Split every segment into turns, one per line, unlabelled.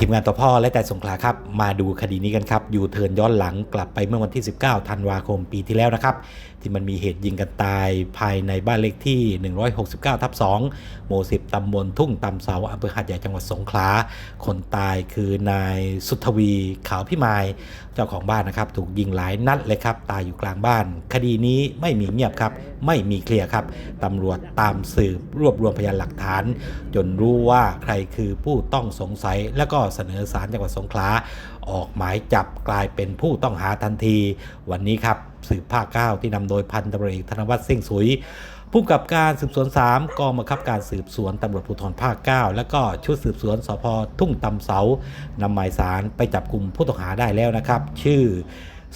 ทีมงานตัวพ่อและแต่สงขลาครับ มาดูคดีนี้กันครับ อยู่เทินย้อนหลังกลับไปเมื่อวันที่ 19 ธันวาคมปีที่แล้วนะครับ ที่มันมีเหตุยิงกันตายภายในบ้านเลขที่ 169 ทับ 2 หมู่ 10 ตำบลทุ่งตำเสาอำเภอหาดใหญ่จังหวัดสงขลา คนตายคือนายสุทวีขาวพิมาย เจ้าของบ้านนะครับ ถูกยิงหลายนัดเลยครับ ตายอยู่กลางบ้าน คดีนี้ไม่มีเงียบครับ ไม่มีเคลียร์ครับตำรวจตามสืบรวบรวมพยานหลักฐาน จนรู้ว่าใครคือผู้ต้องสงสัยแล้วก็เสนอศาลจังหวัดสงขลาออกหมายจับกลายเป็นผู้ต้องหาทันที วันนี้ครับสืบภาค 9 ที่นำโดยพันตำรวจเอกธนวัฒน์เสิ่งสุยผู้กับการสืบสวน 3 กองบังคับการสืบสวนตำรวจภูธรภาค 9 และก็ชุดสืบสวนสพทุ่งตำเสานำหมายสารไปจับกลุ่มผู้ต้องหาได้แล้วนะครับ ชื่อ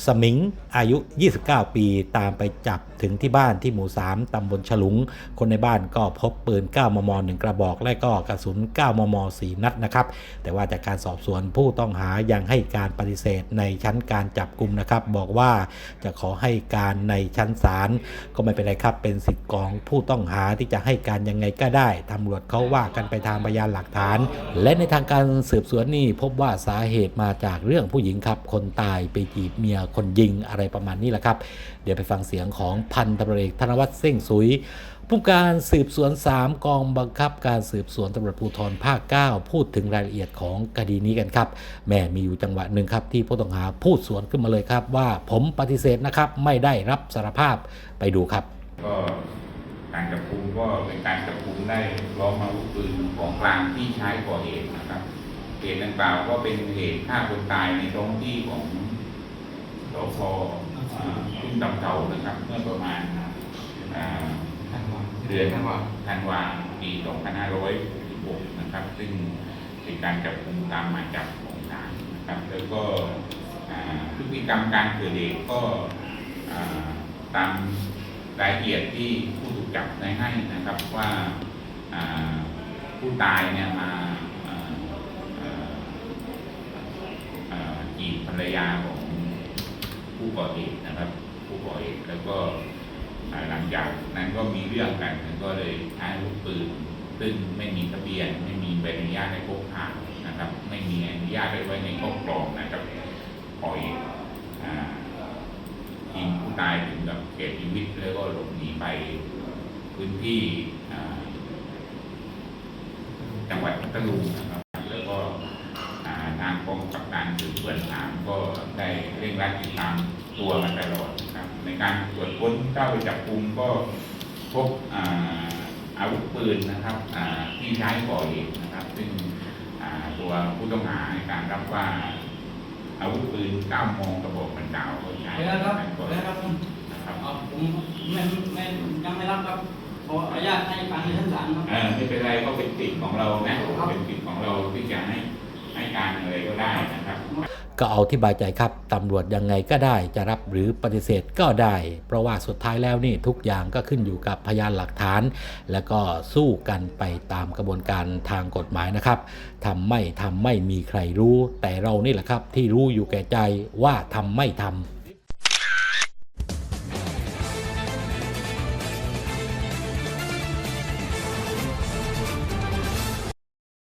สมิงอายุ 29 ปีตามไปจับถึงที่บ้านที่หมู่ 3 ตำบลฉลุง คนในบ้านก็พบปืน 9 มม 1 กระบอก และก็กระสุน 9 มม 4 นัดนะครับ แต่ว่าจากการสอบสวนผู้ต้องหายังให้การปฏิเสธในชั้นการจับกลุ่มนะครับ บอกว่าจะขอให้การในชั้นศาลก็ไม่เป็นไรครับ เป็นสิทธิ์ของผู้ต้องหาที่จะให้การยังไงก็ได้ตำรวจเขาว่ากันไปทางพยานหลักฐาน และในทางการสืบสวนนี่พบว่าสาเหตุมาจากเรื่องผู้หญิงครับ คนตายไปจีบเมียคนยิงอะไรประมาณนี้แหละครับ เดี๋ยวไปฟังเสียงของพันตำรวจเอกธนวัฒน์เส้งสุยผู้การสืบสวน 3 กองบังคับการสืบสวนตำรวจภูธรภาค 9 พูดถึงรายละเอียดของคดีนี้กันครับแม่มีอยู่จังหวะหนึ่งครับ ที่ผู้ต้องหาพูดสวนขึ้นมาเลยครับ ว่าผมปฏิเสธนะครับ ไม่ได้รับสารภาพไปดูครับ
ก็การจับกุมก็เป็นการจับกุมได้ล้อมอาวุธปืนของกลางที่ใช้ก่อเหตุนะครับเหตุดังกล่าวก็เป็นเหตุฆ่าคนตายในท้องที่ของ สพอ่าทุ่งดำเก่านะครับ เมื่อประมาณอ่าเดือนธันวาปี2566นะครับ ซึ่งเป็นการจับกุมตามหมายจับของศาลนะครับ แล้วก็อ่าพฤติกรรมการเกิดเหตุก็อ่าตามรายละเอียดที่ผู้ถูกจับได้ให้นะครับว่าอ่าผู้ตายเนี่ยมาอ่าอ่าอ่าจีบภรรยาของ ผู้ก่อเหตุนะครับ ผู้ก่อเหตุแล้วก็อ่าหลังจากนั้นก็มีเรื่องกันก็เลยใช้อาวุธปืนซึ่งไม่มีทะเบียน ไม่มีใบอนุญาตให้พกพานะครับ ไม่มีอนุญาตให้ไว้ในครอบครองนะครับก่อเหตุอ่ายิงผู้ตายถึงกับเสียชีวิตแล้วก็หลบหนีไปพื้นที่จังหวัดพัทลุงนะครับ แล้วก็อ่าทาง กองกำกับการสืบสวนสามก็ได้เร่งรัดติดตามตัวมาตลอดนะครับ ในการตรวจค้นเข้าไปจับกุมก็พบอ่าอาวุธปืนนะครับอ่าที่ใช้ก่อเหตุนะครับ ซึ่งอ่าตัวผู้ต้องหาในการรับว่าอาวุธปืนก้ามมองกระบอกมันดาวเขาใช้
เดี๋ยวนะครับ
ในการก่อเห
เดี๋ยว
ตุ
ครับ
นะครับ
เอาผมไม่ไม่ยังไม่รับครับขออนุญาตให้การในชั้นศาลครับ
เออไม่เป็นไรก็เป็นสิทธิ์ของเรานะเป็นสิทธิ์ของเราที่จะให้ ให้การอะไรก็ได้นะครับ
ก็เอาที่บายใจครับตำรวจยังไงก็ได้จะรับหรือปฏิเสธก็ได้ เพราะว่าสุดท้ายแล้วนี่ทุกอย่างก็ขึ้นอยู่กับพยานหลักฐาน แล้วก็สู้กันไปตามกระบวนการทางกฎหมายนะครับทำไม่ทำไม่มีใครรู้ แต่เรานี่แหละครับที่รู้อยู่แก่ใจว่าทำไม่ทำ